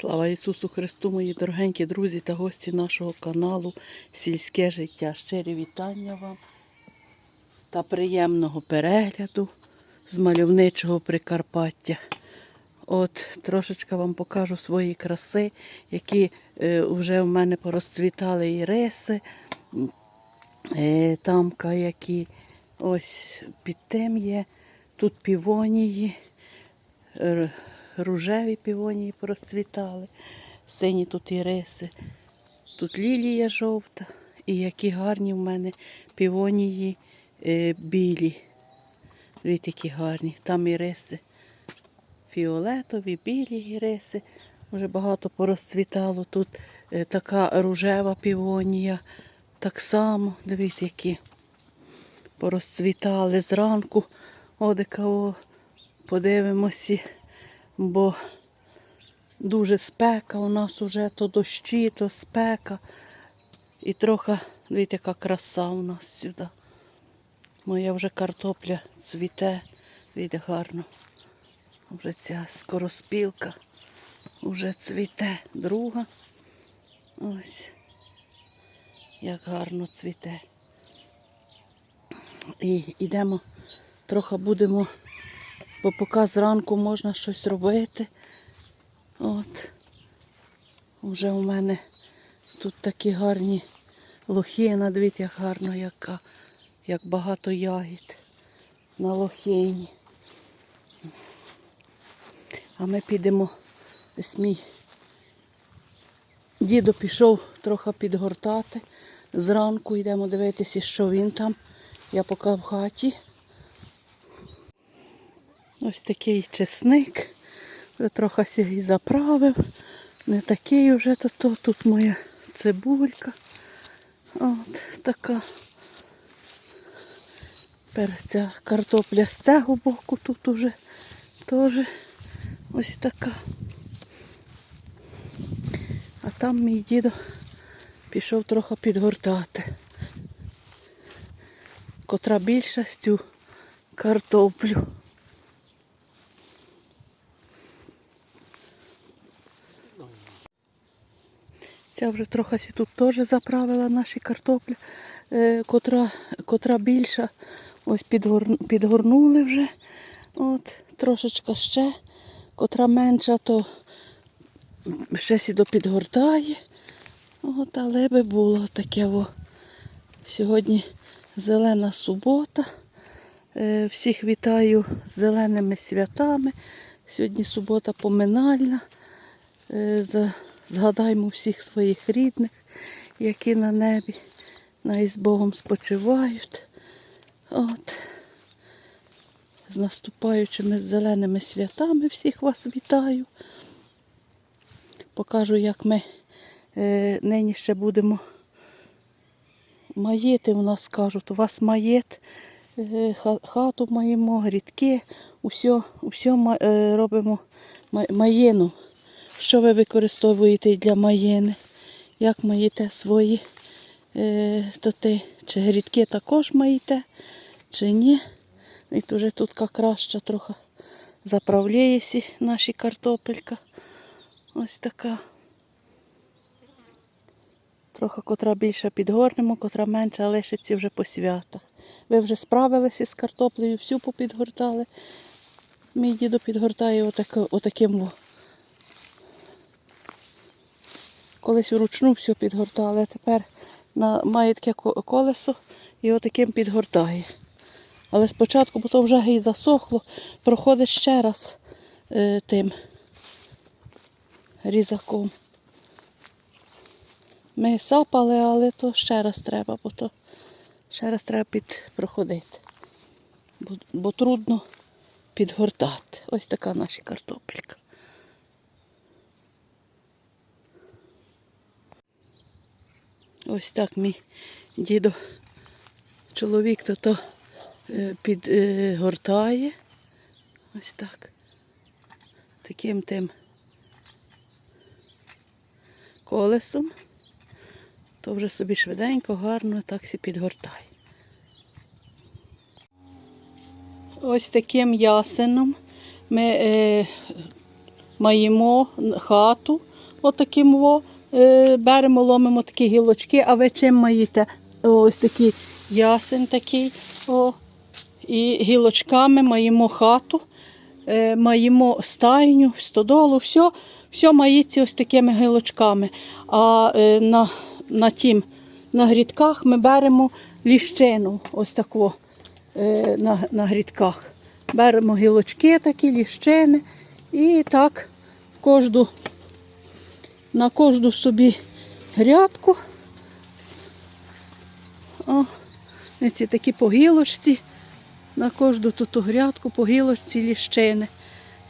Слава Ісусу Христу, мої дорогенькі друзі та гості нашого каналу Сільське життя. Щирі вітання вам та приємного перегляду з мальовничого Прикарпаття. От трошечки вам покажу свої краси, які е, вже в мене порозцвітали і риси, е, тамка які ось під тим є. Тут півонії, рожеві півонії розцвітали, сині тут іриси. Тут лілія жовта, і які гарні в мене півонії е, білі. Дивіться, які гарні. Там іриси фіолетові, білі іриси. Вже багато порозцвітало. Тут е, така рожева півонія. Так само, дивіться, які порозцвітали зранку. Одика, о, подивимося, бо дуже спека у нас уже то дощі, то спека. І трохи, дивіться, яка краса у нас сюди. Моя вже картопля цвіте, дивіться, гарно. Вже ця скороспілка вже цвіте. Друга. Ось. Як гарно цвіте. І йдемо, трохи будемо, бо поки зранку можна щось робити. От. Вже у мене тут такі гарні лохина, дивіться, як гарно, яка, як багато ягід на лохині. А ми підемо, ось мій дідо пішов трохи підгортати. Зранку йдемо дивитися, що він там. Я поки в хаті. Ось такий чесник. Вже трохи сі заправив. Не такий вже то, то. Тут моя цибулька. От така. Тепер ця картопля з цього боку тут уже теж ось така. А там мій дідо пішов трохи підгортати. Котра більша з цю картоплю. Ця вже трохи тут теж заправила наші картоплі, е, котра, котра більша. Ось підгорнули вже. От, трошечка ще. Котра менша, то ще сі допідгортає. От, але би було таке. О. Сьогодні зелена субота. Е, Всіх вітаю з зеленими святами. Сьогодні субота поминальна. Е, Згадаймо всіх своїх рідних, які на небі най з Богом спочивають. От. З наступаючими зеленими святами всіх вас вітаю. Покажу, як ми е, нині ще будемо маєти у нас кажуть. У вас маєт, е, хату маємо, грідки, усе, усе робимо ма- маєну. Що ви використовуєте для маєни? Як маєте свої е, тоти? Чи грідки також маєте, чи ні? І вже тут краща трохи заправляється наші картопелька. Ось така. Трохи котра більше підгорнемо, котра менша лишиться вже по святах. Ви вже справилися з картоплею, всю попідгортали. Мій дідо підгортає отак, отаким. во. Колись вручну все підгортали, а тепер на, має таке колесо і отаким підгортає. Але спочатку, бо то вже і засохло, проходить ще раз е, тим різаком. Ми сапали, але то ще раз треба, бо то ще раз треба під проходити. Бо, бо трудно підгортати. Ось така наша картопелька. Ось так мій дідо, чоловік то то е, підгортає. Ось так. Таким тим колесом. То вже собі швиденько, гарно так сі підгортає. Ось таким ясеном ми е, маємо хату отаким во, е, беремо, ломимо такі гілочки, а ви чим маєте? Ось такий ясен такий. О, і гілочками маємо хату, е, маємо стайню, стодолу, все, все мається ось такими гілочками. А е, на, на тім, на грідках ми беремо ліщину, ось таку е, на, на грідках. Беремо гілочки такі, ліщини і так кожну, на кожну собі грядку. О, ці такі по гілочці, на кожну тут грядку по гілочці ліщини.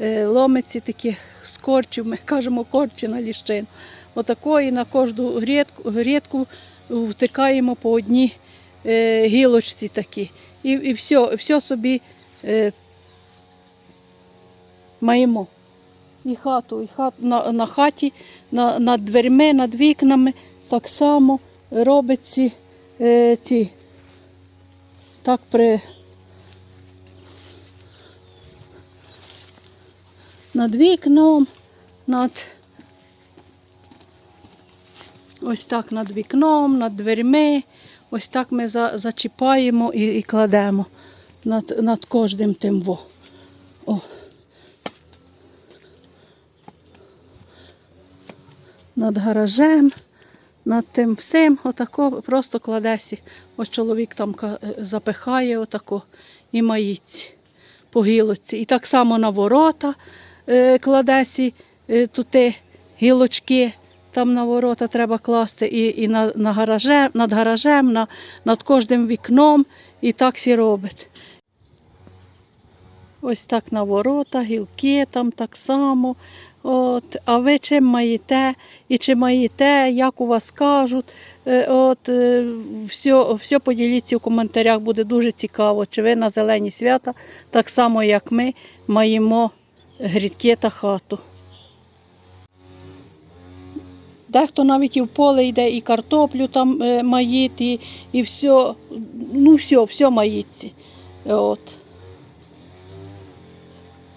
Е, Ломиці такі з корчів, ми кажемо корчі на ліщину. Отакої на кожну грядку, втикаємо по одній е, гілочці такі. І, і все, все собі е, маємо. І хату, і хат, на, на хаті, над дверми, над вікнами так само робить ці, е, ці так при над вікном, над ось так над вікном, над дверми. Ось так ми за, зачіпаємо і, і кладемо над, над кожним тим во. О. Над гаражем, над тим всім, отако просто кладесі. Ось чоловік там е, запихає отако і маїться по гілочці. І так само на ворота е, кладесі е, туди гілочки. Там на ворота треба класти і, і на, на гараже, над гаражем, на, над кожним вікном. І так всі робить. Ось так на ворота, гілки там так само. От, а ви чим маєте і чи маєте, як у вас кажуть. Е, От, все, все поділіться в коментарях, буде дуже цікаво, чи ви на зелені свята, так само як ми, маємо грідки та хату. Дехто навіть і в поле йде, і картоплю там е, маїть, і, все, ну все, все маїться. От.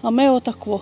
А ми отако.